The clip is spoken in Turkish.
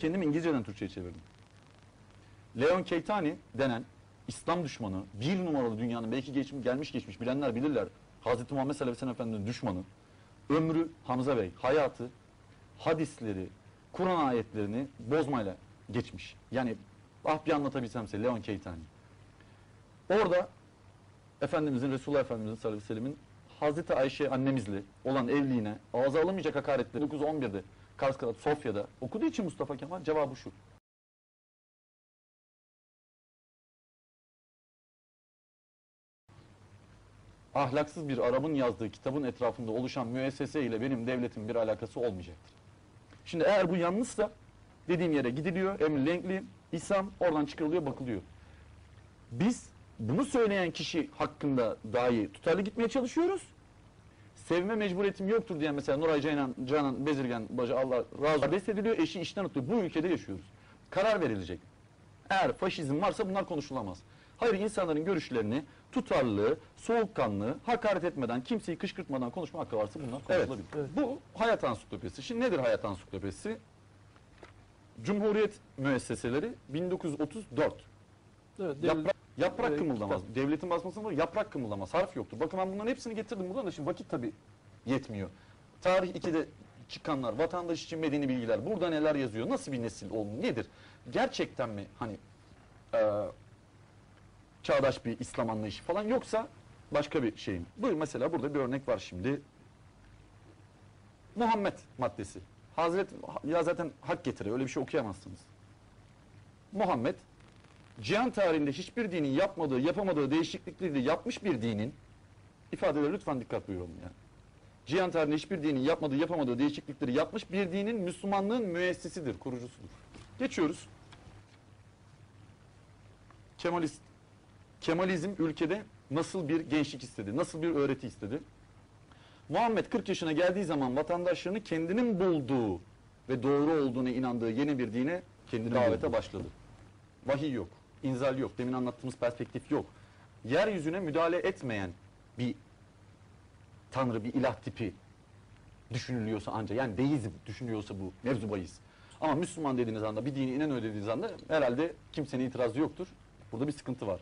Kendimi İngilizceden Türkçe'ye çevirdim. Leon Keitani denen İslam düşmanı, bir numaralı dünyanın belki geçmiş, gelmiş geçmiş bilenler bilirler. Hazreti Muhammed sallallahu aleyhi ve düşmanı. Ömrü Hamza Bey, hayatı, hadisleri, Kur'an ayetlerini bozmayla geçmiş. Yani ah bir anlatabilsem size Leon Keitani. Orada Efendimizin, Resulullah Efendimizin sallallahu aleyhi ve sellemin Hazreti Ayşe annemizle olan evliliğine ağza alamayacak hakaretleri 911'de Kars Sofya'da okuduğu için Mustafa Kemal cevabı şu. ahlaksız bir Arap'ın yazdığı kitabın etrafında oluşan müessese ile benim devletin bir alakası olmayacaktır. Şimdi eğer bu yanlışsa dediğim yere gidiliyor, Emil Langley, İsam oradan çıkarılıyor, bakılıyor. Biz bunu söyleyen kişi hakkında dahi tutarlı gitmeye çalışıyoruz. Sevme mecburiyetim yoktur diyen mesela Nuray Canan, Canan Bezirgen Bacı Allah razı olsun ediliyor, eşi işten atıyor. Bu ülkede yaşıyoruz. Karar verilecek. Eğer faşizm varsa bunlar konuşulamaz. Hayır insanların görüşlerini tutarlı, soğukkanlı, hakaret etmeden, kimseyi kışkırtmadan konuşma hakkı varsa bunlar konuşulabilir. Bu hayat ansiklopedisi. Şimdi nedir hayat ansiklopedisi? Cumhuriyet müesseseleri 1934. Evet, devlet- Yaprak, yaprak e, kımıldamaz. Devletin basmasında var yaprak kımıldamaz. Harf yoktur. Bakın ben bunların hepsini getirdim buradan da şimdi vakit tabii yetmiyor. Tarih 2'de çıkanlar, vatandaş için medeni bilgiler. Burada neler yazıyor? Nasıl bir nesil oldu? Nedir? Gerçekten mi hani e, çağdaş bir İslam anlayışı falan yoksa başka bir şey mi? Buyur mesela burada bir örnek var şimdi. Muhammed maddesi. Hazret ya zaten hak getire öyle bir şey okuyamazsınız. Muhammed cihan tarihinde hiçbir dinin yapmadığı, yapamadığı değişiklikleri yapmış bir dinin ifadeleri lütfen dikkat buyuralım yani. Cihan tarihinde hiçbir dinin yapmadığı, yapamadığı değişiklikleri yapmış bir dinin Müslümanlığın müessisidir, kurucusudur. Geçiyoruz. Kemalist Kemalizm ülkede nasıl bir gençlik istedi, nasıl bir öğreti istedi? Muhammed 40 yaşına geldiği zaman vatandaşlarını kendinin bulduğu ve doğru olduğuna inandığı yeni bir dine kendi davete başladı. Vahiy yok, inzal yok, demin anlattığımız perspektif yok. Yeryüzüne müdahale etmeyen bir tanrı, bir ilah tipi düşünülüyorsa ancak yani deizm düşünülüyorsa bu mevzu bahis. Ama Müslüman dediğiniz anda bir dini inanıyor dediğiniz anda herhalde kimsenin itirazı yoktur. Burada bir sıkıntı var.